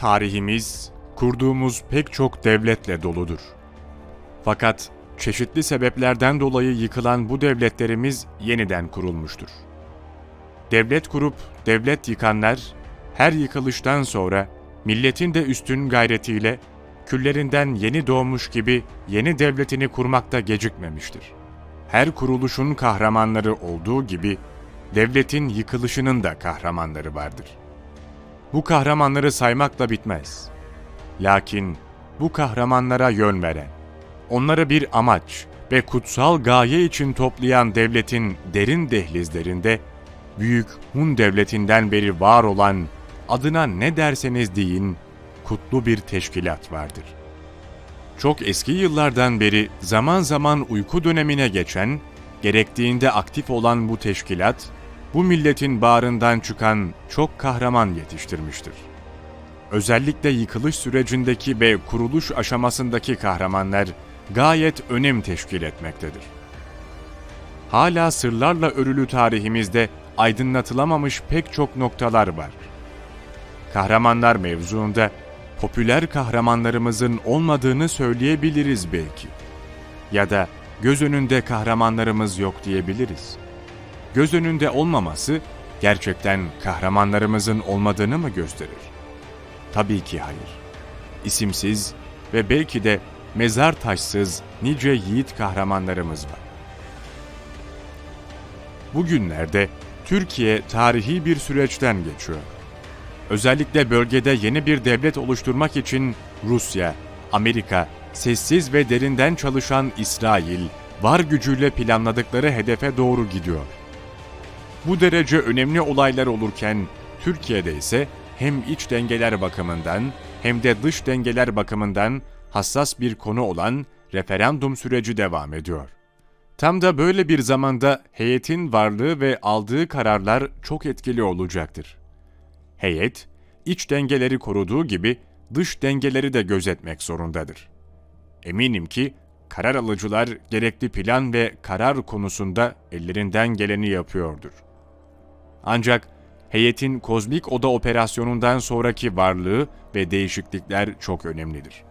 Tarihimiz, kurduğumuz pek çok devletle doludur. Fakat çeşitli sebeplerden dolayı yıkılan bu devletlerimiz yeniden kurulmuştur. Devlet kurup devlet yıkanlar, her yıkılıştan sonra milletin de üstün gayretiyle küllerinden yeni doğmuş gibi yeni devletini kurmakta gecikmemiştir. Her kuruluşun kahramanları olduğu gibi devletin yıkılışının da kahramanları vardır. Bu kahramanları saymakla bitmez. Lakin bu kahramanlara yön veren, onları bir amaç ve kutsal gaye için toplayan devletin derin dehlizlerinde Büyük Hun Devleti'nden beri var olan adına ne derseniz deyin kutlu bir teşkilat vardır. Çok eski yıllardan beri zaman zaman uyku dönemine geçen, gerektiğinde aktif olan bu teşkilat, bu milletin bağrından çıkan çok kahraman yetiştirmiştir. Özellikle yıkılış sürecindeki ve kuruluş aşamasındaki kahramanlar gayet önem teşkil etmektedir. Hala sırlarla örülü tarihimizde aydınlatılamamış pek çok noktalar var. Kahramanlar mevzuunda popüler kahramanlarımızın olmadığını söyleyebiliriz belki. Ya da göz önünde kahramanlarımız yok diyebiliriz. Göz önünde olmaması gerçekten kahramanlarımızın olmadığını mı gösterir? Tabii ki hayır. İsimsiz ve belki de mezar taşsız nice yiğit kahramanlarımız var. Bugünlerde Türkiye tarihi bir süreçten geçiyor. Özellikle bölgede yeni bir devlet oluşturmak için Rusya, Amerika, sessiz ve derinden çalışan İsrail, var gücüyle planladıkları hedefe doğru gidiyor. Bu derece önemli olaylar olurken Türkiye'de ise hem iç dengeler bakımından hem de dış dengeler bakımından hassas bir konu olan referandum süreci devam ediyor. Tam da böyle bir zamanda heyetin varlığı ve aldığı kararlar çok etkili olacaktır. Heyet, iç dengeleri koruduğu gibi dış dengeleri de gözetmek zorundadır. Eminim ki karar alıcılar gerekli plan ve karar konusunda ellerinden geleni yapıyordur. Ancak heyetin kozmik oda operasyonundan sonraki varlığı ve değişiklikler çok önemlidir.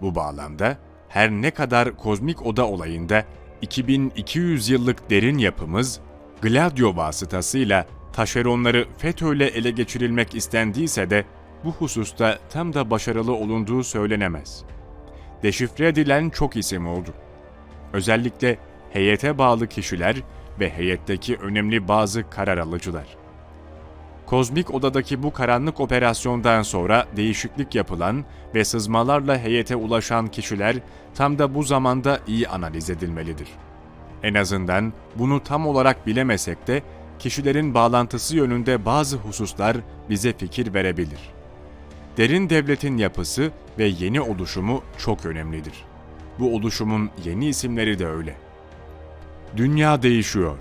Bu bağlamda her ne kadar kozmik oda olayında 2200 yıllık derin yapımız Gladio vasıtasıyla taşeronları FETÖ'yle ele geçirilmek istendiyse de bu hususta tam da başarılı olunduğu söylenemez. Deşifre edilen çok isim oldu. Özellikle heyete bağlı kişiler ve heyetteki önemli bazı karar alıcılar. Kozmik odadaki bu karanlık operasyondan sonra değişiklik yapılan ve sızmalarla heyete ulaşan kişiler tam da bu zamanda iyi analiz edilmelidir. En azından bunu tam olarak bilemesek de kişilerin bağlantısı yönünde bazı hususlar bize fikir verebilir. Derin devletin yapısı ve yeni oluşumu çok önemlidir. Bu oluşumun yeni isimleri de öyle. Dünya değişiyor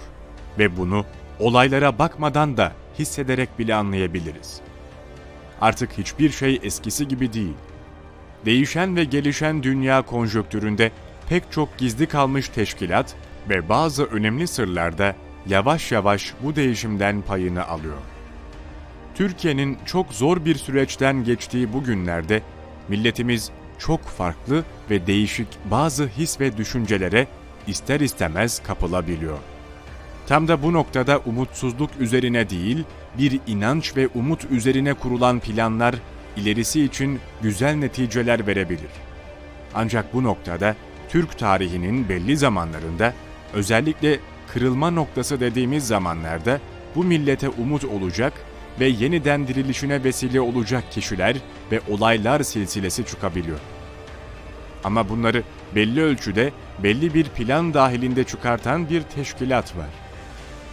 ve bunu olaylara bakmadan da hissederek bile anlayabiliriz. Artık hiçbir şey eskisi gibi değil. Değişen ve gelişen dünya konjonktüründe pek çok gizli kalmış teşkilat ve bazı önemli sırlarda yavaş yavaş bu değişimden payını alıyor. Türkiye'nin çok zor bir süreçten geçtiği bu günlerde milletimiz çok farklı ve değişik bazı his ve düşüncelere ister istemez kapılabiliyor. Tam da bu noktada umutsuzluk üzerine değil, bir inanç ve umut üzerine kurulan planlar ilerisi için güzel neticeler verebilir. Ancak bu noktada Türk tarihinin belli zamanlarında özellikle kırılma noktası dediğimiz zamanlarda bu millete umut olacak ve yeniden dirilişine vesile olacak kişiler ve olaylar silsilesi çıkabiliyor. Ama bunları belli ölçüde belli bir plan dahilinde çıkartan bir teşkilat var.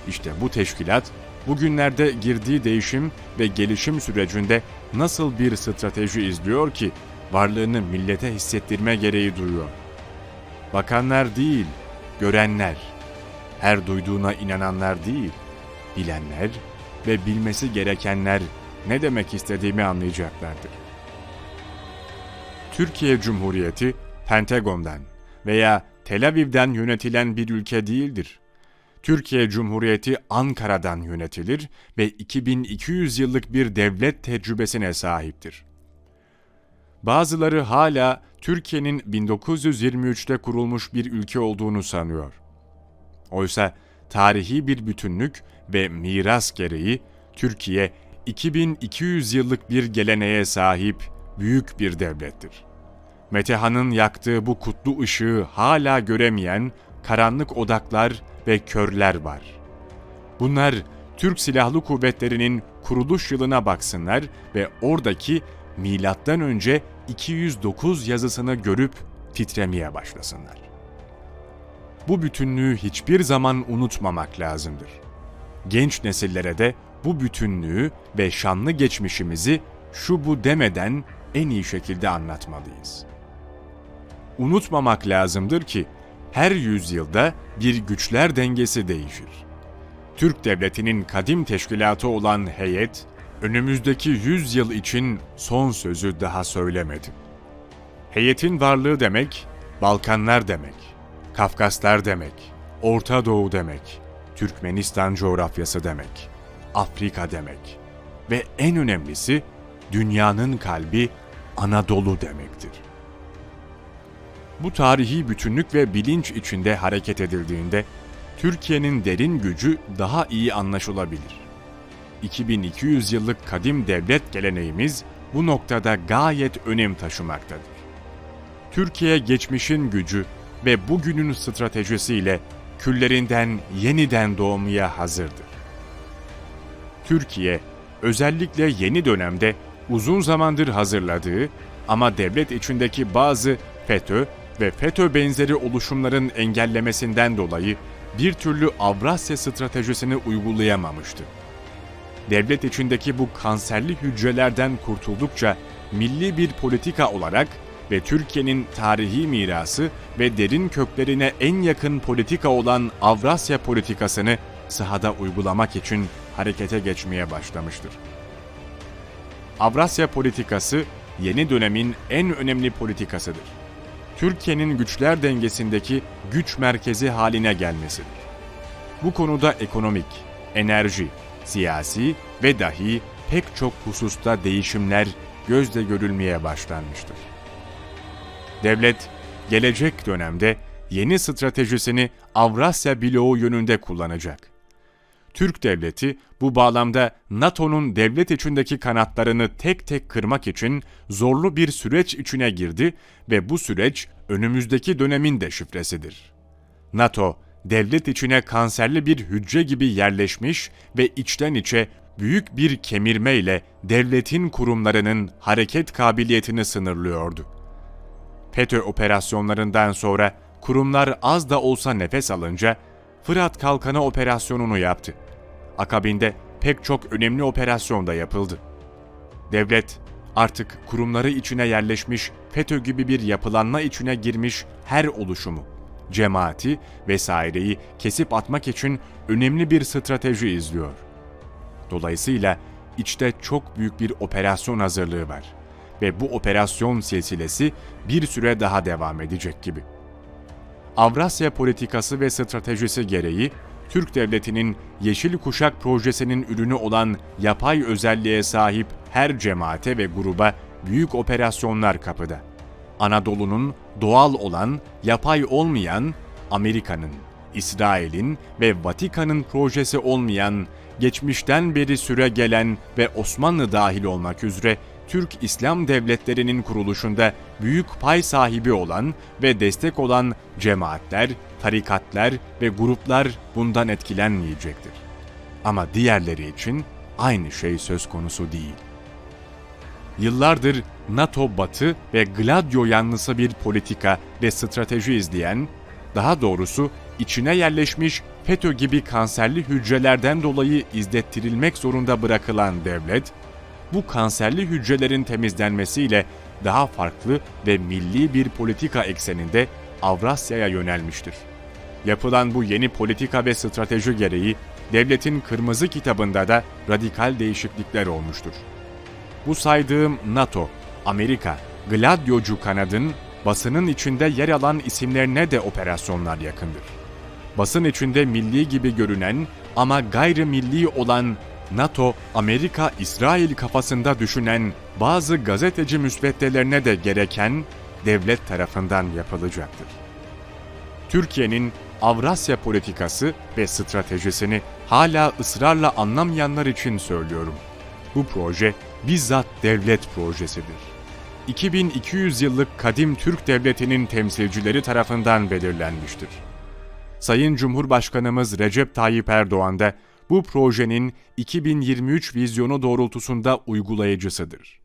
İşte bu teşkilat bugünlerde girdiği değişim ve gelişim sürecinde nasıl bir strateji izliyor ki varlığını millete hissettirme gereği duyuyor. Bakanlar değil, görenler, her duyduğuna inananlar değil, bilenler ve bilmesi gerekenler ne demek istediğimi anlayacaklardır. Türkiye Cumhuriyeti Pentagon'dan veya Tel Aviv'den yönetilen bir ülke değildir. Türkiye Cumhuriyeti Ankara'dan yönetilir ve 2200 yıllık bir devlet tecrübesine sahiptir. Bazıları hala Türkiye'nin 1923'te kurulmuş bir ülke olduğunu sanıyor. Oysa tarihi bir bütünlük ve miras gereği Türkiye 2200 yıllık bir geleneğe sahip büyük bir devlettir. Metehan'ın yaktığı bu kutlu ışığı hala göremeyen karanlık odaklar ve körler var. Bunlar Türk Silahlı Kuvvetleri'nin kuruluş yılına baksınlar ve oradaki milattan önce 209 yazısını görüp titremeye başlasınlar. Bu bütünlüğü hiçbir zaman unutmamak lazımdır. Genç nesillere de bu bütünlüğü ve şanlı geçmişimizi şu bu demeden en iyi şekilde anlatmalıyız. Unutmamak lazımdır ki her yüzyılda bir güçler dengesi değişir. Türk Devleti'nin kadim teşkilatı olan heyet, önümüzdeki yüz yıl için son sözü daha söylemedi. Heyetin varlığı demek, Balkanlar demek, Kafkaslar demek, Orta Doğu demek, Türkmenistan coğrafyası demek, Afrika demek ve en önemlisi dünyanın kalbi Anadolu demektir. Bu tarihi bütünlük ve bilinç içinde hareket edildiğinde Türkiye'nin derin gücü daha iyi anlaşılabilir. 2200 yıllık kadim devlet geleneğimiz bu noktada gayet önem taşımaktadır. Türkiye geçmişin gücü ve bugünün stratejisiyle küllerinden yeniden doğmaya hazırdır. Türkiye özellikle yeni dönemde uzun zamandır hazırladığı ama devlet içindeki bazı FETÖ ve FETÖ benzeri oluşumların engellemesinden dolayı bir türlü Avrasya stratejisini uygulayamamıştı. Devlet içindeki bu kanserli hücrelerden kurtuldukça milli bir politika olarak ve Türkiye'nin tarihi mirası ve derin köklerine en yakın politika olan Avrasya politikasını sahada uygulamak için harekete geçmeye başlamıştır. Avrasya politikası yeni dönemin en önemli politikasıdır. Türkiye'nin güçler dengesindeki güç merkezi haline gelmesidir. Bu konuda ekonomik, enerji, siyasi ve dahi pek çok hususta değişimler gözle görülmeye başlanmıştır. Devlet, gelecek dönemde yeni stratejisini Avrasya bloğu yönünde kullanacak. Türk devleti bu bağlamda NATO'nun devlet içindeki kanatlarını tek tek kırmak için zorlu bir süreç içine girdi ve bu süreç önümüzdeki dönemin de şifresidir. NATO, devlet içine kanserli bir hücre gibi yerleşmiş ve içten içe büyük bir kemirmeyle devletin kurumlarının hareket kabiliyetini sınırlıyordu. FETÖ operasyonlarından sonra kurumlar az da olsa nefes alınca Fırat Kalkanı operasyonunu yaptı. Akabinde pek çok önemli operasyon da yapıldı. Devlet artık kurumları içine yerleşmiş FETÖ gibi bir yapılanma içine girmiş her oluşumu, cemaati vesaireyi kesip atmak için önemli bir strateji izliyor. Dolayısıyla içte çok büyük bir operasyon hazırlığı var ve bu operasyon silsilesi bir süre daha devam edecek gibi. Avrasya politikası ve stratejisi gereği Türk Devleti'nin Yeşil Kuşak projesinin ürünü olan yapay özelliğe sahip her cemaate ve gruba büyük operasyonlar kapıda. Anadolu'nun doğal olan, yapay olmayan, Amerika'nın, İsrail'in ve Vatikan'ın projesi olmayan, geçmişten beri süre gelen ve Osmanlı dahil olmak üzere Türk İslam devletlerinin kuruluşunda büyük pay sahibi olan ve destek olan cemaatler, tarikatlar ve gruplar bundan etkilenmeyecektir. Ama diğerleri için aynı şey söz konusu değil. Yıllardır NATO Batı ve Gladio yanlısı bir politika ve strateji izleyen, daha doğrusu içine yerleşmiş FETÖ gibi kanserli hücrelerden dolayı izlettirilmek zorunda bırakılan devlet, bu kanserli hücrelerin temizlenmesiyle daha farklı ve milli bir politika ekseninde Avrasya'ya yönelmiştir. Yapılan bu yeni politika ve strateji gereği devletin kırmızı kitabında da radikal değişiklikler olmuştur. Bu saydığım NATO, Amerika, Gladiocu kanadın basının içinde yer alan isimlerine de operasyonlar yakındır. Basın içinde milli gibi görünen ama gayrimilli olan NATO, Amerika, İsrail kafasında düşünen bazı gazeteci müsveddelerine de gereken devlet tarafından yapılacaktır. Türkiye'nin Avrasya politikası ve stratejisini hala ısrarla anlamayanlar için söylüyorum. Bu proje bizzat devlet projesidir. 2200 yıllık kadim Türk devletinin temsilcileri tarafından belirlenmiştir. Sayın Cumhurbaşkanımız Recep Tayyip Erdoğan da bu projenin 2023 vizyonu doğrultusunda uygulayıcısıdır.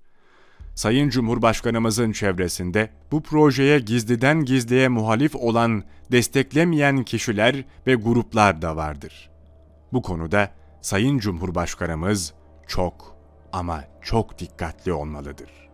Sayın Cumhurbaşkanımızın çevresinde bu projeye gizliden gizliye muhalif olan, desteklemeyen kişiler ve gruplar da vardır. Bu konuda Sayın Cumhurbaşkanımız çok ama çok dikkatli olmalıdır.